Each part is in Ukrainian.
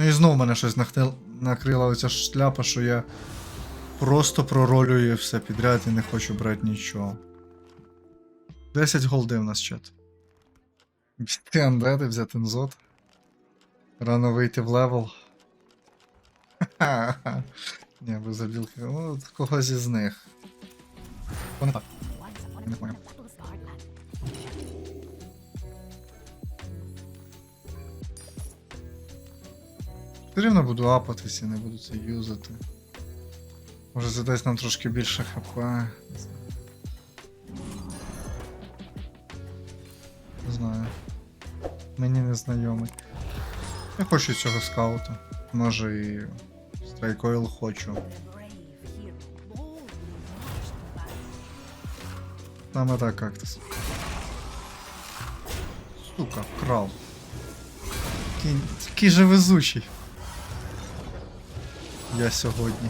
Ну і знову мене щось накрила оця шляпа, що я просто проролюю все підряд і не хочу брати нічого. 10 голди в нас чат. Взяти андеди, взяти нзот. Рано вийти в левел. Ха-ха-ха. Ні, без обілки. Ну, когось із них. Так. Не понял. Все буду апатись і не буду це юзати. Може це дасть нам трошки більше хп. Не знаю. Мені не знайомий. Я хочу цього скаута. Може і страйкойл хочу. Саме так кактус. Сука. Такий, такий же везучий. Я сьогодні.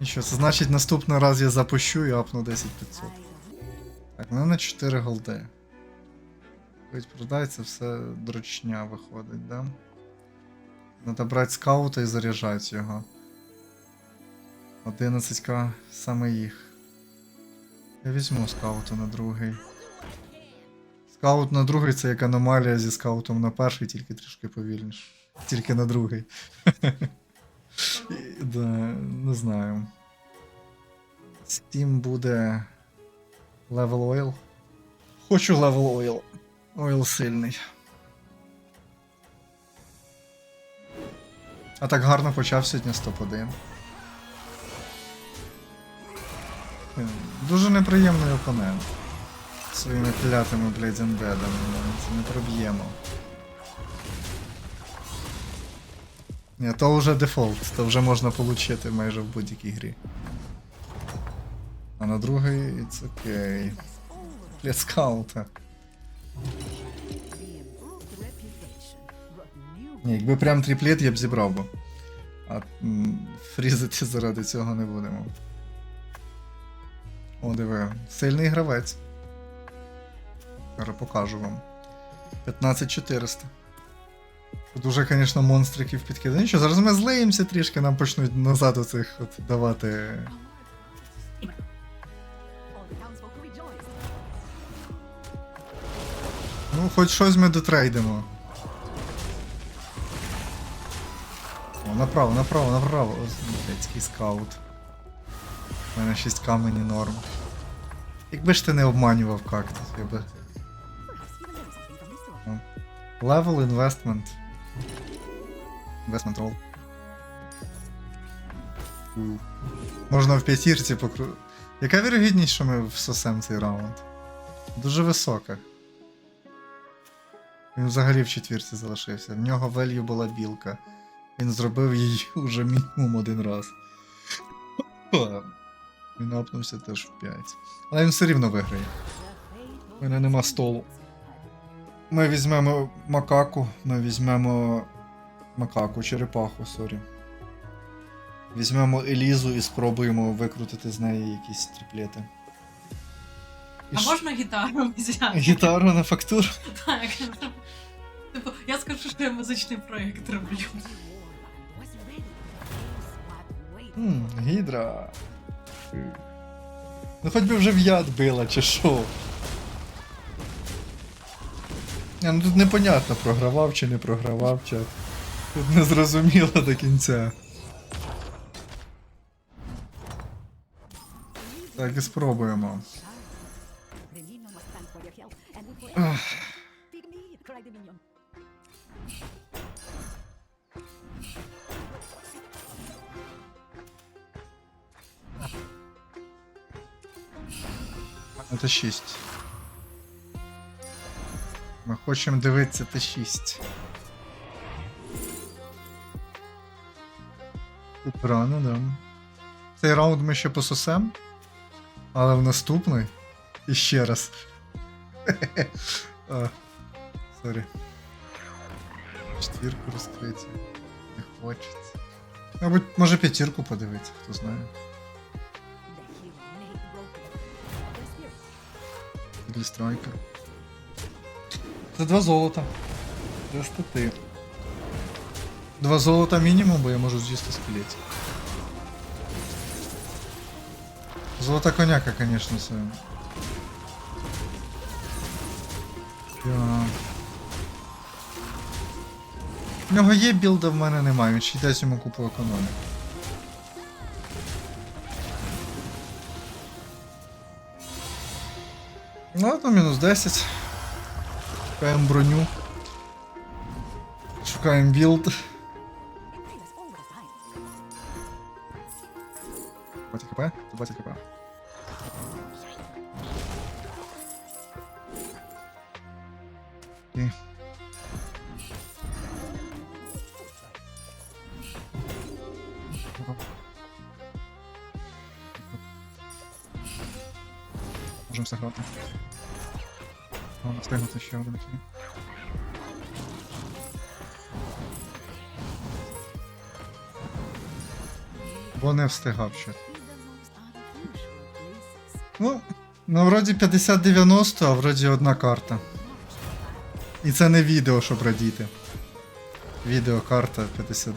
І що, це значить наступний раз я запущу і апну 10500. Так, в мене 4 голди. Хоч продається, все дрочня виходить, да? Надо брати скаута і заряджати його. 11к саме їх. Я візьму скаута на другий. Скаут на другий це як аномалія зі скаутом на перший, тільки трішки повільніше. Тільки на другий. Да, не знаю. Steam буде Level Oil. Хочу Level Oil. Oil сильний. А так гарно почав сьогодні топ-1. Дуже неприємний опонент. Своїми клятими, блядь, ендедами. Це не проб'ємо. Ні, то вже дефолт, то вже можна получити майже в будь-якій грі. А на другий it's окей. Для скаута. Ні, якби прям тріплет я б зібрав би. А фрізити заради цього не будемо. О, диви, сильний гравець. Зараз покажу вам. 15400. Дуже, звісно, монстриків підкидає. Нічого, зараз ми злиємося трішки, нам почнуть назад оцих от давати. Ну, хоч щось ми дотрейдимо. О, направо, направо, направо. Блядський скаут. У мене 6 камені норм. Якби ж ти не обманював кактус, я би. Level investment. Investment roll. Можна в п'ятірці покру. Яка вірогідність, що ми всосем цей раунд? Дуже висока. Він взагалі в четвірці залишився. В нього велью була білка. Він зробив її уже мінімум один раз. Він апнувся теж в 5. Але він все рівно виграє. У мене нема столу. Ми візьмемо макаку, ми візьмемо макаку, черепаху, сорі. Візьмемо Елізу і спробуємо викрутити з неї якісь триплети. І А ш- можна гітару взяти? Гітару на фактуру? Так. Типу, я скажу, що я музичний проєкт роблю. Хм, гідра. Ну хоч би вже в яд била, чи що. Ну тут непонятно, програвав чи не програвав чат. Тут не зрозуміло до кінця. Так і спробуємо. Ах. Це 6. Ми хочемо дивитися Т6. Рано, да. Цей раунд ми ще пососем. Але в наступний. І ще раз. Сорі. Четвірку розкриті. Не хочеться. Мабуть, може п'ятірку подивитися, хто знає. Для страйка. Це два золота. Для стати. Два золота мінімум, бо я можу з'їсти скелетів. Золота коняка, конечно, це. Я... В нього є білда, в мене немає, він ще й дасть йому купу економіки. Ну, ладно, мінус 10. Шукаємо броню. Шукаємо білд. Хп? Бати хп. Окей. Можемо все грати. Ладно, встигнути ще один кіт. Бо встигав ще. Ну, ну вроді 50-90, а вроді одна карта. І це не відео, щоб радіти. Відеокарта 50-90.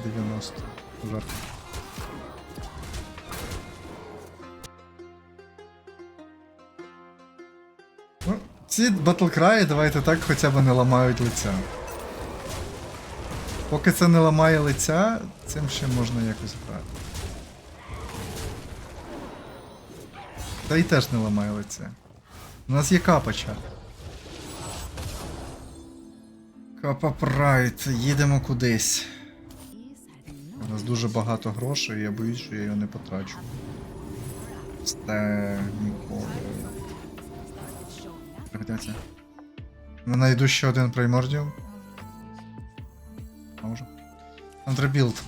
Жарт. Ну, ці батлкраї, давайте так, хоча б не ламають лиця. Поки це не ламає лиця, цим ще можна якось грати. Та й теж не ламає лице. У нас є капача. Капа Прайд, їдемо кудись. У нас дуже багато грошей, я боюсь, що я його не потрачу. Сте ніколи. Пригодяться. Не знайду ще один праймордіум. Може. Антребілд.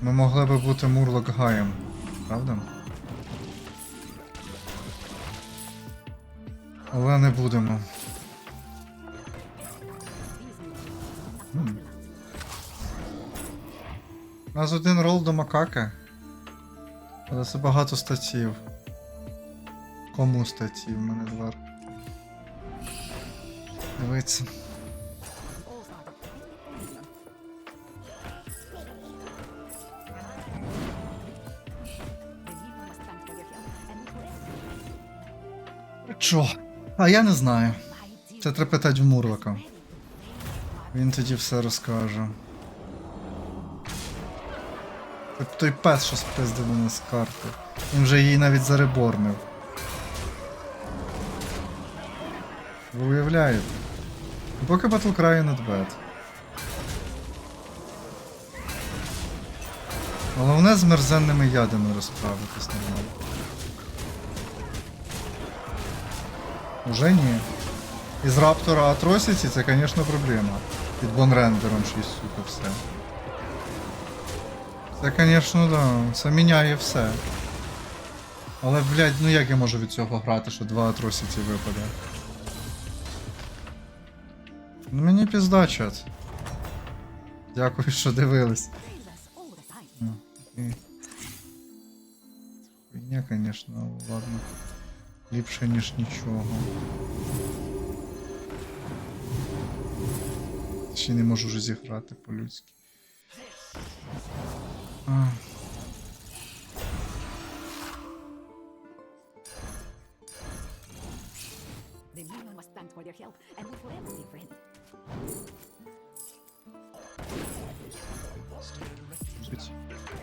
Ми могли би бути Мурлок Гаєм, правда? Але не будемо. У нас один рол до макака. Але це багато статів. Кому статті? В мене два. Дивіться. Чо? А я не знаю. Це треба питати в Мурлока. Він тоді все розкаже. Той пес, що спиздив мене з карти. Він вже її навіть зареборнив. Ви уявляєте? Поки not bad. Головне з мерзенними ядами розправитись нормально. Уже ні. Із Раптора Atrocity це, звісно, проблема. Під бонрендером 6, сука, все. Це, звісно, да. Це міняє все. Але, блядь, ну як я можу від цього грати, що два Atrocity випаде? Ну мені пізда, чат. Дякую, що дивились. Ну. Хуйня, конечно, ладно. Ліпше, ніж нічого. Ще не можу вже зіграти по-людськи. Thank for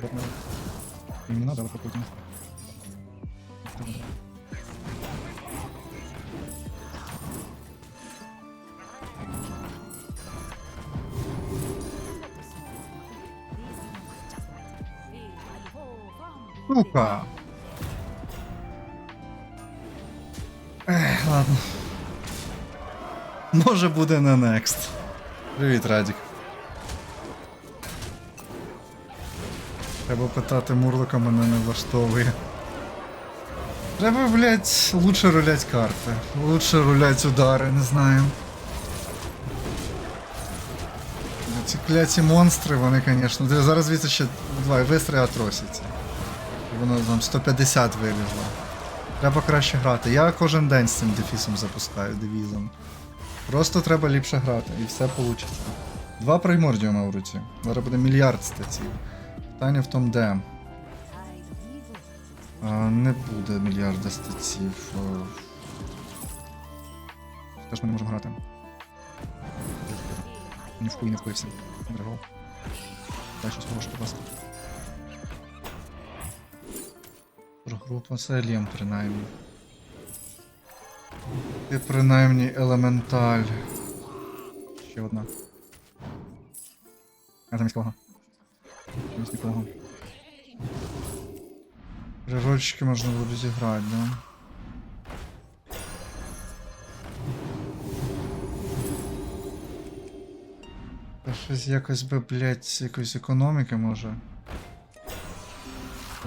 their help and will forever be friends. Жить. Им не надо, а походу. Сука! Ех, ладно. Може буде на next. Привіт, Радік. Треба питати Мурлока мене не влаштовує. Треба, блять, лучше рулять карти. Лучше рулять удари, не знаю. Ці кляті монстри, вони, звісно. Зараз звідси ще два вистріли атросяться. Воно там 150 вилізло. Треба краще грати. Я кожен день з цим дефісом запускаю, девізом. Просто треба ліпше грати, і все вийде. Два праймордіума в руці. Зараз буде мільярд статів. Питання в тому, де. Не буде мільярда статів. О. Теж ми не можемо грати. Ні в хуй не впився. Драгов. Дай щось хороше, будь ласка. Група з Елієм, принаймні. Ти принаймні елементаль. Ще одна. А замість кого? Замість нікого. Рерольчики можна буде зіграти, да? Та щось якось би, блядь, з якоїсь економіки може.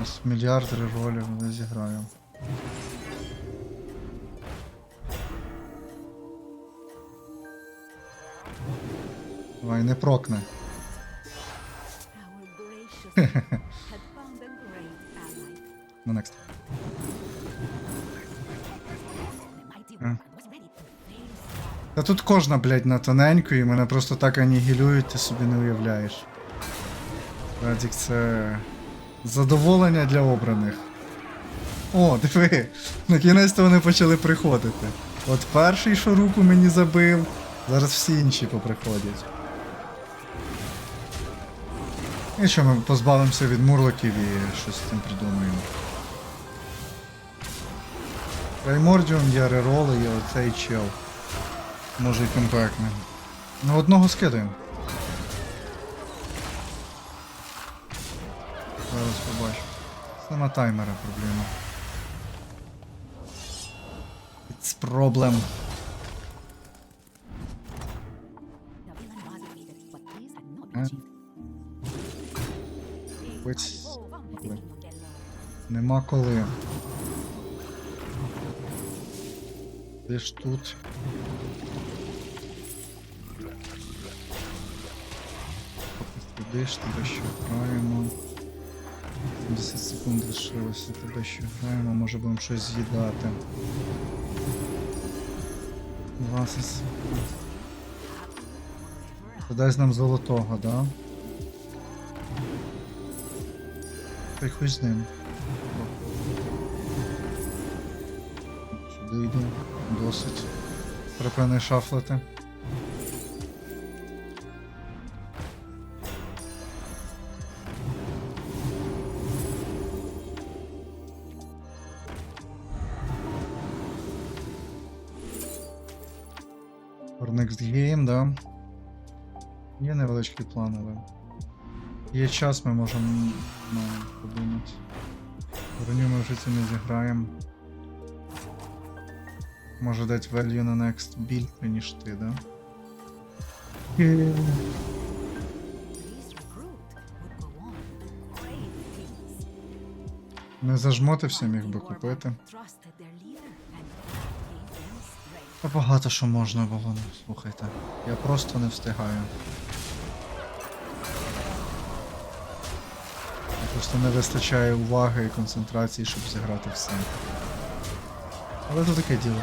Ось мільярд реролів не зіграю. Давай, не прокне. На next. Та тут кожна, блядь, на тоненьку, і мене просто так анігілюють, ти собі не уявляєш. Радік, це задоволення для обраних. О, диви, на кінець то вони почали приходити. От перший, що руку мені забив, зараз всі інші поприходять. І що ми позбавимося від мурлоків і щось з цим придумаємо. Праймордіум, є рероли, є оцей чел. Може і кембекне. Ну одного скидаємо. Зараз побачу. Нема таймера проблема. It's problem. Villain модель. Нема коли. Де ж тут? Поки Сидиш, тебе ще граємо. 10 секунд лишилося, тебе ще граємо, може будемо щось з'їдати. 20 секунд. Подай нам золотого, да? Та й хуй з ним. Сюди йду. Досить. Припини шафлити. For next game, да. Є невеличкий план, але. Є час, ми можемо ну, подумати. Броню ми вже цю не зіграємо. Може дати value на next build, ніж ти, да? Things. Не зажмотився, міг би купити. Та багато що можна було, ну, слухайте. Я просто не встигаю. Просто не вистачає уваги і концентрації, щоб зіграти все. Але це таке діло.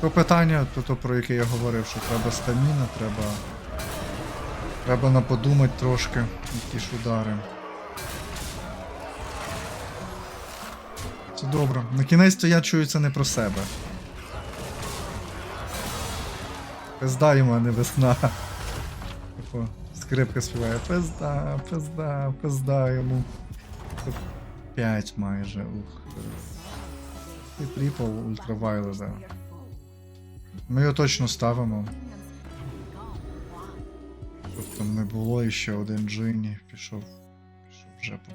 То питання, то, то про яке я говорив, що треба стаміна, треба. Треба на подумати трошки, які ж удари. Це добре. На кінець то я чую це не про себе. Пизда йому, а не весна. Скрипка співає. Пизда, пизда, пизда йому. Тут П'ять майже. Ух. І тріпл ультравайледа. Ми його точно ставимо. Щоб там не було і ще один Джині. Пішов. Пішов в жепу.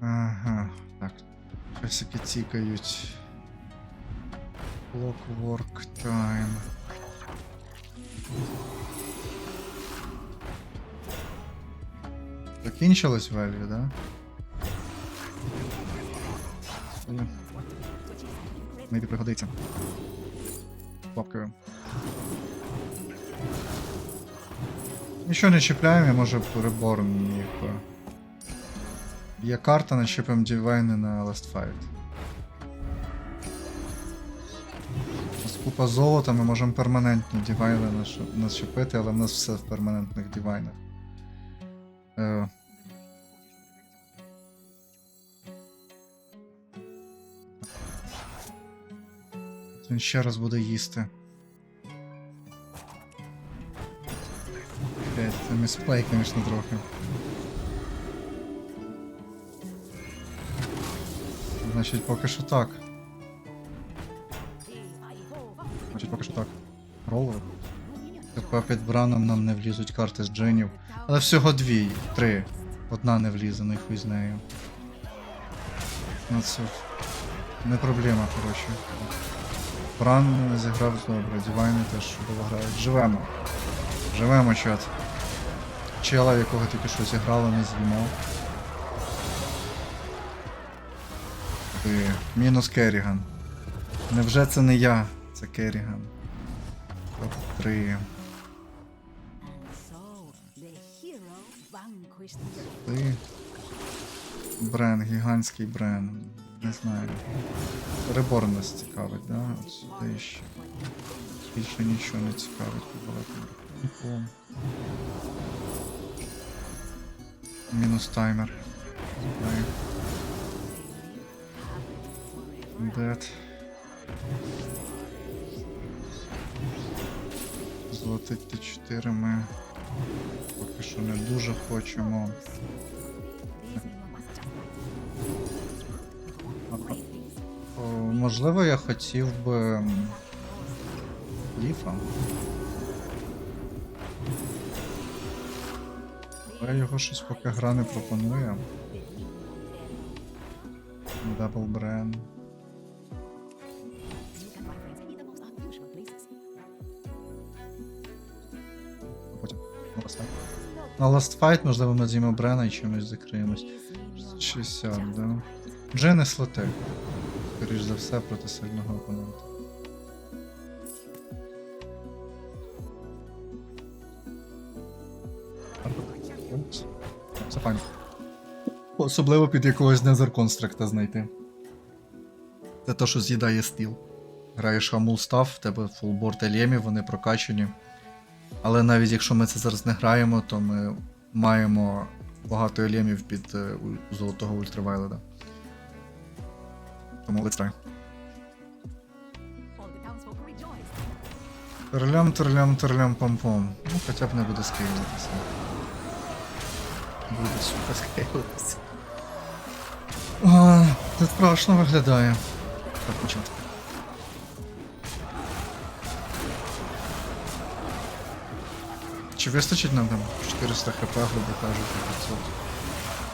Ага, так. Песики тікають. Clockwork time. Закінчилось value, да? Maybe пригодиться. Лапкою. Нічого не чіпляємо, я може переборн їх. е, Є карта, начепимо дівайни на Last Fight. Купа золота, ми можемо перманентні дівайни начепити, але в нас все в перманентних дівайнах. Е, він ще раз буде їсти. Блять, це місплей, звісно, трохи. Значить, поки що так. Значить, поки що так. Ролер. Тепер під браном нам не влізуть карти з джинів. Але всього дві, три. Одна не влізе, ну і хуй з нею. Ну це не проблема, коротше. Бран не зіграв добре, Дівайни теж чудово грають. Живемо. Живемо, чат. Чела, якого тільки що зіграли, не з'їмо. Мінус Керріган. Невже це не я? Це Керріган. Топ-3. So, the hero vanquished Ти. Брен, гігантський брен. Не знаю. Реборн нас цікавить, да? От сюди ще. Більше нічого не цікавить по великому. Мінус таймер. Дед. Золотить Т4 ми поки що не дуже хочемо. Можливо, я хотів би. Ліфа. Але його щось поки гра не пропонує. Дабл Брен. На Last Fight. Можливо, ми з'їмо Брена і чимось закриємось. 60, да. Джини слоти. Скоріш за все, проти сильного опонента. Це файн. Особливо під якогось Construct знайти. Це то, що з'їдає стіл. Граєш Хамул став, в тебе фулборд елемів, вони прокачані. Але навіть якщо ми це зараз не граємо, то ми маємо багато елемів під е, золотого ультравайледа. Тому let's try. Терлям, терлям, терлям, пам-пам. Ну, хоча б не буде скейлитися. Буде сука скейлитися. А, Це страшно виглядає. Так, почати. Чи вистачить нам там 400 хп, грубо кажучи,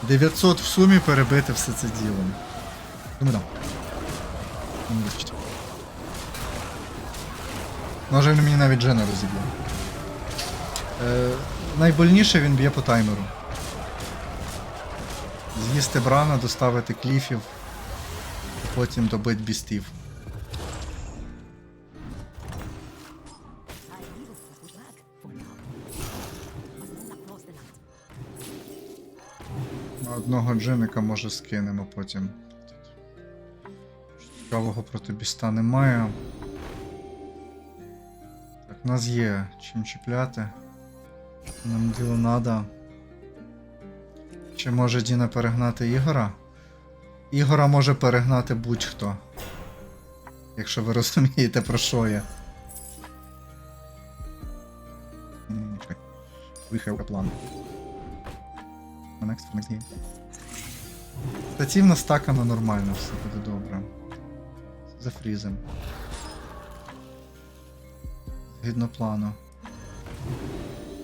500? 900 в сумі перебити все це діло. Думаю, да. Вистачить. Може він мені навіть Джена розіб'є. Е, найбольніше він б'є по таймеру. З'їсти брана, доставити кліфів, потім добить бістів. На Одного джиника може скинемо потім. Цікавого проти біста немає. Так, у нас є чим чіпляти. Нам діло надо. Чи може Діна перегнати Ігора? Ігора може перегнати будь-хто. Якщо ви розумієте про що я. М, чекай. We have a plan. Next, next стакано нормально, все буде добре. За фрізем. Згідно плану.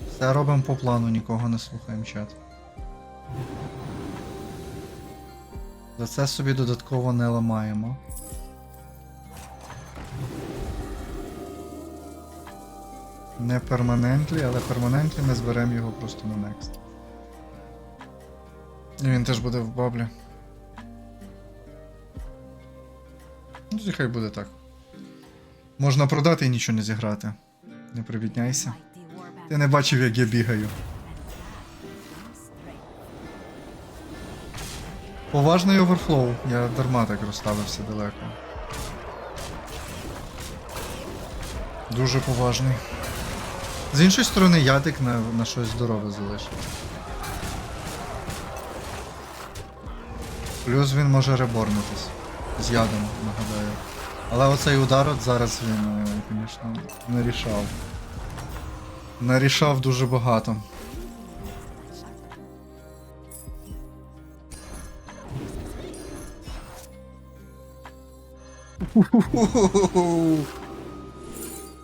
Все робимо по плану, нікого не слухаємо чат. За це собі додатково не ламаємо. Не перманентлі, але перманентлі ми зберемо його просто на next. І він теж буде в баблі. Ну, тоді хай буде так. Можна продати і нічого не зіграти. Не привітняйся. Ти не бачив, як я бігаю. Поважний оверфлоу. Я дарма так розставився далеко. Дуже поважний. З іншої сторони, ядик на, на щось здорове залишив. Плюс він може реборнутись. З ядом, нагадаю. Але оцей удар от зараз він, е, звісно, нарішав. Нарішав дуже багато.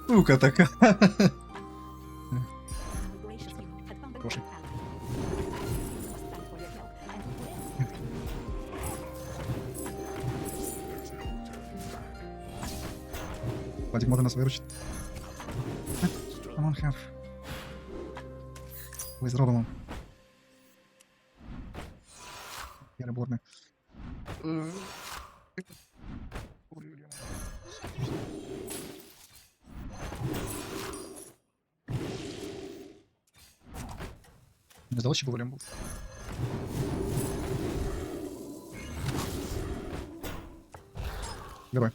Сука така. Вадик може нас виручити. Come on, have. Ми зробимо. Переборне. Не здалося, що волем був. Давай.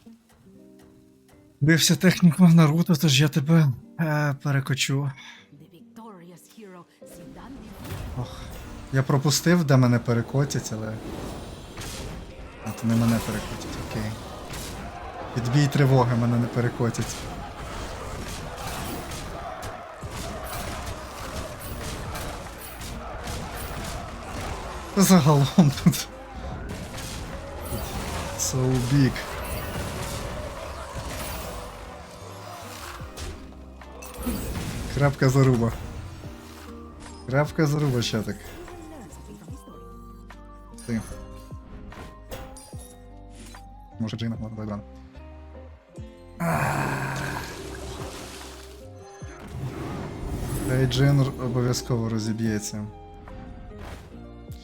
Бився техніку Наруто, тож я тебе е, перекочу. Ох. Я пропустив, де мене перекотять, але. А то не мене перекотять, окей. Відбій тривоги мене не перекотять. Загалом тут. So big. Крапка заруба. Крапка заруба ще так. Ти. Може Джейна, ладно. Хай Джин обов'язково розіб'ється.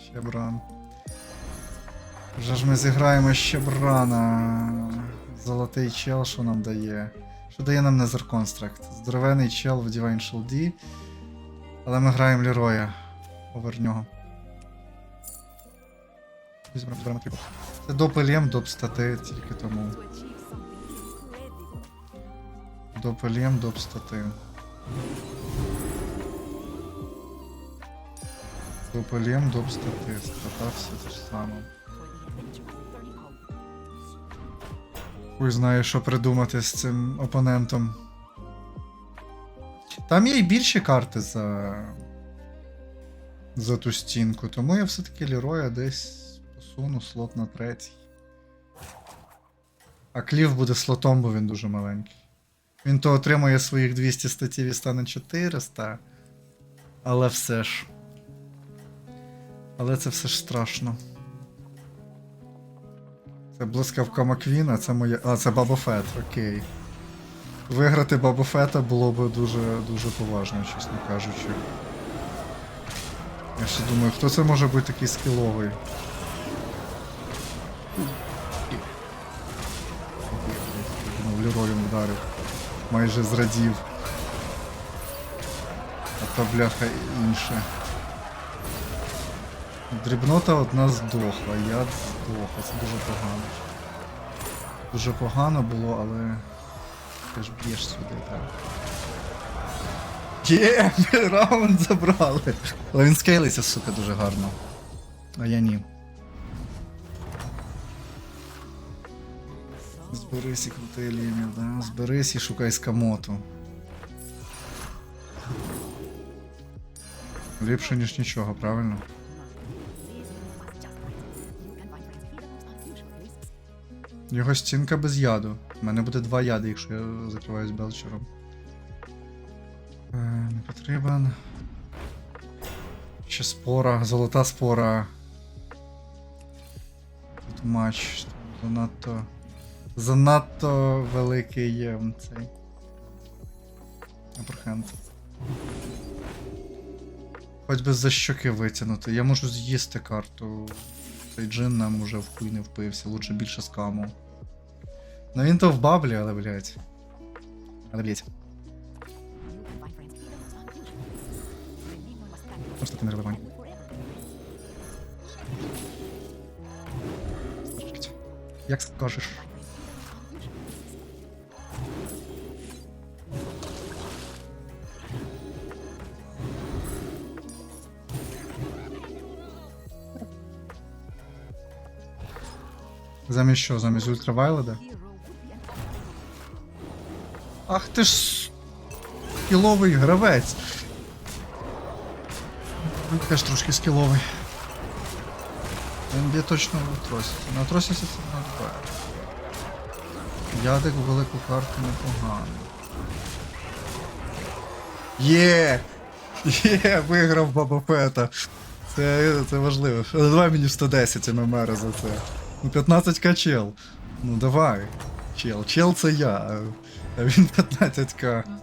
Ще Бран. Вже ж ми зіграємо ще Брана. Золотий чел, що нам дає? Що дає нам Construct? Здоровений чел в Divine Shield. Але ми граємо Лероя. Овер нього. Це доп елем, доп стати, тільки тому. Доп елем, доп стати. Доп елем, доп стати. Стата все те ж саме. Хуй знає, що придумати з цим опонентом. Там є й більші карти за. За ту стінку, тому я все-таки Лероя десь посуну слот на третій. А Кліф буде слотом, бо він дуже маленький. Він то отримує своїх 200 статів і стане 400. Але все ж. Але це все ж страшно. Це блискавка Маквіна, це моя. А, це Баба Фет, окей. Виграти Бабу Фета було б дуже дуже поважно, чесно кажучи. Я ще думаю, хто це може бути такий скіловий? Ну, Лерою вдарив. Майже зрадів. А то бляха інше. Дрібнота одна здохла, я здохла, це дуже погано. Дуже погано було, але. Ти ж б'єш сюди, так. Є, раунд забрали. Але він скейлиться, сука, дуже гарно. А я ні. Зберись і крути лімів, да? Зберись і шукай скамоту. Ліпше, ніж нічого, правильно? Його стінка без яду. У мене буде два яди, якщо я закриваюсь белчером. Е, не потрібен. Ще спора, золота спора. Тут матч. Занадто. Занадто великий є цей. Апрхенд. Хоч би за щоки витягнути. Я можу з'їсти карту. Цей джин нам уже в хуй не впився, лучше більше скаму. Ну він то в баблі, але блять. Але thank Просто ти не релевантний. Як скажеш. Замість що? Замість ультравайлода? Ах ти ж скіловий гравець. Він теж трошки скіловий. Він б'є точно в Атросісі. На Атросісі це не ДП. Ядик у велику карту непогано. Є! Є! Виграв Баба Фета. Це, це важливо. Давай мені 110 ММР за це. Ну 15 качел. Ну давай. Чел. Чел це я. Він 15к. Ну,